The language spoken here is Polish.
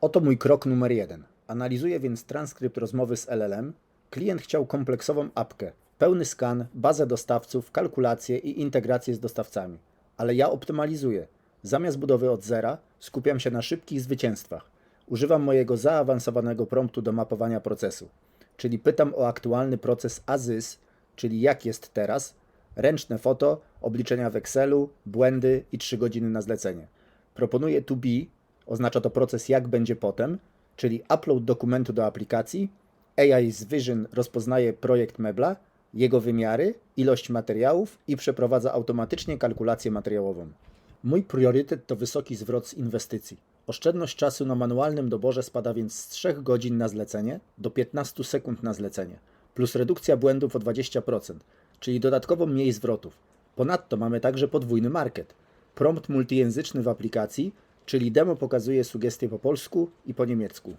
Oto mój krok numer jeden. Analizuję więc transkrypt rozmowy z LLM. Klient chciał kompleksową apkę, pełny skan, bazę dostawców, kalkulacje i integrację z dostawcami. Ale ja optymalizuję. Zamiast budowy od zera skupiam się na szybkich zwycięstwach. Używam mojego zaawansowanego promptu do mapowania procesu, czyli pytam o aktualny proces AZYS, czyli jak jest teraz, ręczne foto, obliczenia w Excelu, błędy i 3 godziny na zlecenie. Proponuję to be, oznacza to proces jak będzie potem, czyli upload dokumentu do aplikacji, AI z Vision rozpoznaje projekt mebla, jego wymiary, ilość materiałów i przeprowadza automatycznie kalkulację materiałową. Mój priorytet to wysoki zwrot z inwestycji. Oszczędność czasu na manualnym doborze spada więc z 3 godzin na zlecenie do 15 sekund na zlecenie, plus redukcja błędów o 20%, czyli dodatkowo mniej zwrotów. Ponadto mamy także podwójny market. Prompt multijęzyczny w aplikacji, czyli demo pokazuje sugestie po polsku i po niemiecku.